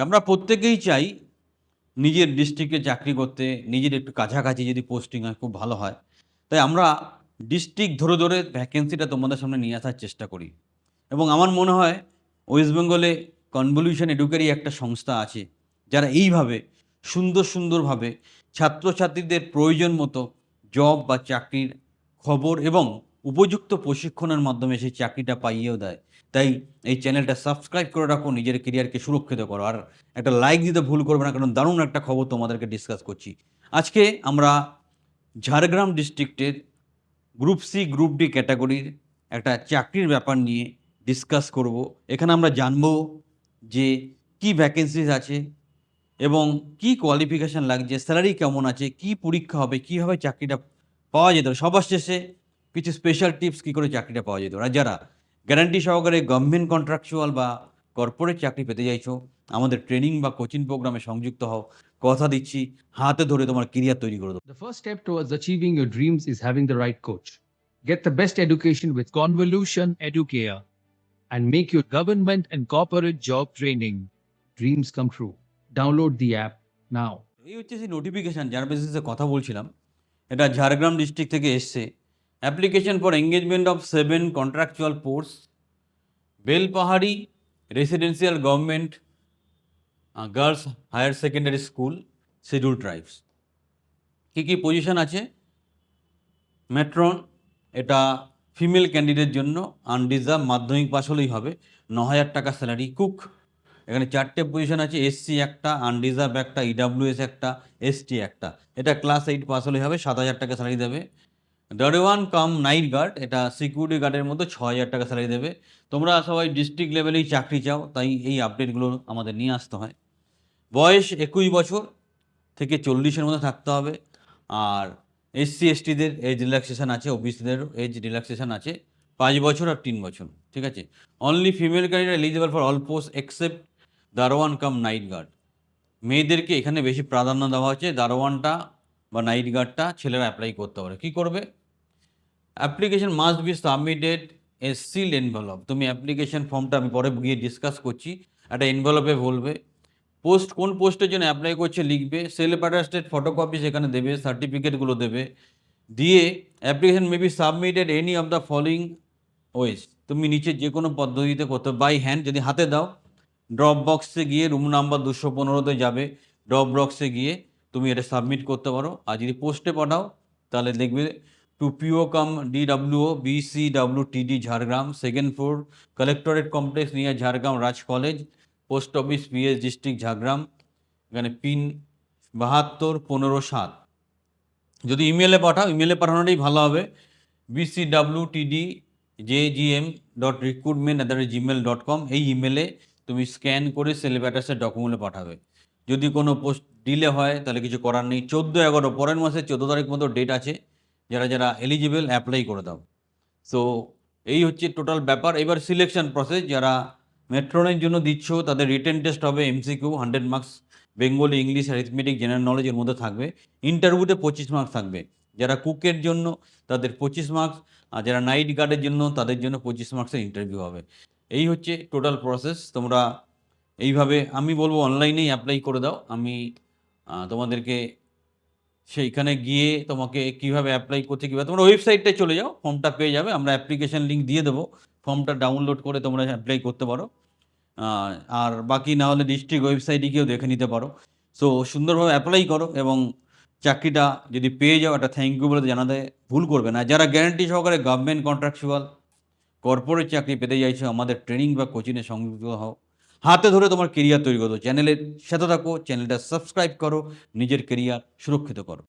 আমরা প্রত্যেকেই চাই নিজের ডিস্ট্রিক্টে চাকরি করতে, নিজের একটু কাছাকাছি যদি পোস্টিং হয়, খুব ভালো হয়। তাই আমরা ডিস্ট্রিক্ট ধরে ধরে ভ্যাকেন্সিটা তোমাদের সামনে নিয়ে আসার চেষ্টা করি। এবং আমার মনে হয় ওয়েস্ট বেঙ্গলে কনভলিউশন এডুকেরই একটা সংস্থা আছে, যারা এইভাবে সুন্দর সুন্দরভাবে ছাত্রছাত্রীদের প্রয়োজন মতো জব বা চাকরির খবর এবং উপযুক্ত প্রশিক্ষণের মাধ্যমে সেই চাকরিটা পাইয়েও দেয়। তাই এই চ্যানেলটা সাবস্ক্রাইব করে রাখো, নিজের কেরিয়ারকে সুরক্ষিত করো। আর একটা লাইক দিতে ভুল করবে না, কারণ দারুণ একটা খবর তোমাদেরকে ডিসকাস করছি। আজকে আমরা ঝাড়গ্রাম ডিস্ট্রিক্টের গ্রুপ সি গ্রুপ ডি ক্যাটাগরির একটা চাকরির ব্যাপার নিয়ে ডিসকাস করব। এখানে আমরা জানব যে কি ভ্যাকেন্সিজ আছে এবং কি কোয়ালিফিকেশান লাগছে স্যালারি কেমন আছে, কি পরীক্ষা হবে, কীভাবে চাকরিটা পাওয়া যেত সবার শেষে কিছু স্পেশাল টিপস কী করে চাকরিটা পাওয়া যেত? না যারা গ্যারান্টি সহকারে গভর্নমেন্ট কন্ট্রাকচুয়াল বা কর্পোরেট চাকরি পেতে চাইছো আমাদের ট্রেনিং বা কোচিং প্রোগ্রামে সংযুক্ত হও। কথা দিচ্ছি হাতে ধরে তোমার কেরিয়ার তৈরি করে দেবো the first step towards achieving your dreams is having the right coach get the best education with Convolution Educare and make your government and corporate job training dreams come true download the app now এই হচ্ছে যে notification যার বেসিসে কথা বলছিলাম। এটা Jhargram district থেকে এসেছে। Application for engagement of seven contractual force Belpahari residential government girls higher secondary school, schedule tribes. কী কী পজিশন আছে? মেট্রন এটা ফিমেল ক্যান্ডিডেট জন্য, আনডিজার্ভ, মাধ্যমিক পাস হলেই হবে ন হাজার টাকা স্যালারি কুক। এখানে চারটে পজিশন আছে, এসসি একটা, আনডিজার্ভ একটা ইডাব্লিউএস একটা, এসটি একটা। এটা ক্লাস এইট পাস হলেই হবে, সাত হাজার টাকা স্যালারি দেবে। দরওয়ান কাম নাইট গার্ড, এটা সিকিউরিটি গার্ডের মতো ছ হাজার টাকা স্যালারি দেবে। তোমরা সবাই ডিস্ট্রিক্ট লেভেলেই চাকরি চাও, তাই এই আপডেটগুলো আমাদের নিয়ে আসতে হয়। বয়স একুশ বছর থেকে চল্লিশের মধ্যে থাকতে হবে। আর এসসি এসটিদের এজ রিল্যাক্সেশান আছে ওবিসিদেরও এজ রিল্যাক্সেশন আছে, পাঁচ বছর আর তিন বছর, ঠিক আছে? Only female candidate eligible for all post except দারোয়ান কাম নাইট গার্ড। মেয়েদেরকে এখানে বেশি প্রাধান্য দেওয়া হচ্ছে, দারোয়ানটা বা নাইট গার্ডটা ছেলেরা অ্যাপ্লাই করতে পারে। কী করবে? Application must be submitted a seal envelope তুমি অ্যাপ্লিকেশন ফর্মটা আমি পরে গিয়ে ডিসকাস করছি। একটা এনভেলপে বলবে। পোস্ট কোন পোস্টের জন্য অ্যাপ্লাই করছে লিখবে। সেল অ্যাটাস্টেড ফটোকপি সেখানে দেবে সার্টিফিকেটগুলো দেবে। দিয়ে application may be submitted any of the following ways তুমি নিচে যে কোনো পদ্ধতিতে করতে বাই হ্যান্ড যদি হাতে দাও ড্রপ বক্সে গিয়ে রুম নাম্বার দুশো পনেরোতে যাবে। ড্রপ বক্সে গিয়ে তুমি এটা সাবমিট করতে পারো। আর যদি পোস্টে পাঠাও, তাহলে দেখবে DWO BC W TD Jhargram second floor collectorate complex নিয়ে Jhargram Raj college post office PS district Jhargram এখানে পিন বাহাত্তর পনেরো সাত যদি ইমেলে পাঠাও ইমেলে পাঠানোটাই ভালো হবে BC W TD J G M dot recruitment at the rate Gmail dot com এই ইমেলে তুমি স্ক্যান করে সিলেবাসের ডকুমেন্টে পাঠাবে যদি কোনো পোস্ট ডিলে হয় তাহলে কিছু করার নেই চোদ্দ এগারো পরের মাসের চোদ্দ তারিখ মতো ডেট আছে যারা যারা এলিজিবল অ্যাপ্লাই করে দাও। সো এই হচ্ছে টোটাল ব্যাপার। এবার সিলেকশন প্রসেস যারা মেট্রনের জন্য দিচ্ছ, তাদের রিটেন টেস্ট হবে MCQ hundred marks Bengali English arithmetic general নলেজের মধ্যে থাকবে। ইন্টারভিউতে পঁচিশ মার্কস থাকবে। যারা কুকের জন্য, তাদের পঁচিশ মার্কস আর যারা নাইট গার্ডের জন্য, তাদের জন্য পঁচিশ মার্কসের ইন্টারভিউ হবে। এই হচ্ছে টোটাল প্রসেস তোমরা এইভাবে, আমি বলব অনলাইনেই অ্যাপ্লাই করে দাও। আমি তোমাদেরকে সেইখানে গিয়ে তোমাকে কীভাবে অ্যাপ্লাই করতে কীভাবে তোমরা ওয়েবসাইটটায় চলে যাও ফর্মটা পেয়ে যাবে, আমরা অ্যাপ্লিকেশন লিঙ্ক দিয়ে দেবো। ফর্মটা ডাউনলোড করে তোমরা অ্যাপ্লাই করতে পারো। আর বাকি না হলে ডিস্ট্রিক্ট ওয়েবসাইটে গিয়েও দেখে নিতে পারো। সো সুন্দরভাবে অ্যাপ্লাই করো এবং চাকরিটা যদি পেয়ে যাও, একটা থ্যাংক ইউ বলে জানাতে ভুল করবে না। যারা গ্যারান্টি সহকারে গভর্নমেন্ট কন্ট্রাকচুয়াল কর্পোরেট চাকরি পেতে চাইছো, আমাদের ট্রেনিং বা কোচিংয়ে সংযুক্ত হও। হাতে ধরে তোমার কেরিয়ার তৈরি করো। চ্যানেলের সাথে থাকো চ্যানেলটা সাবস্ক্রাইব করো, নিজের কেরিয়ার সুরক্ষিত করো।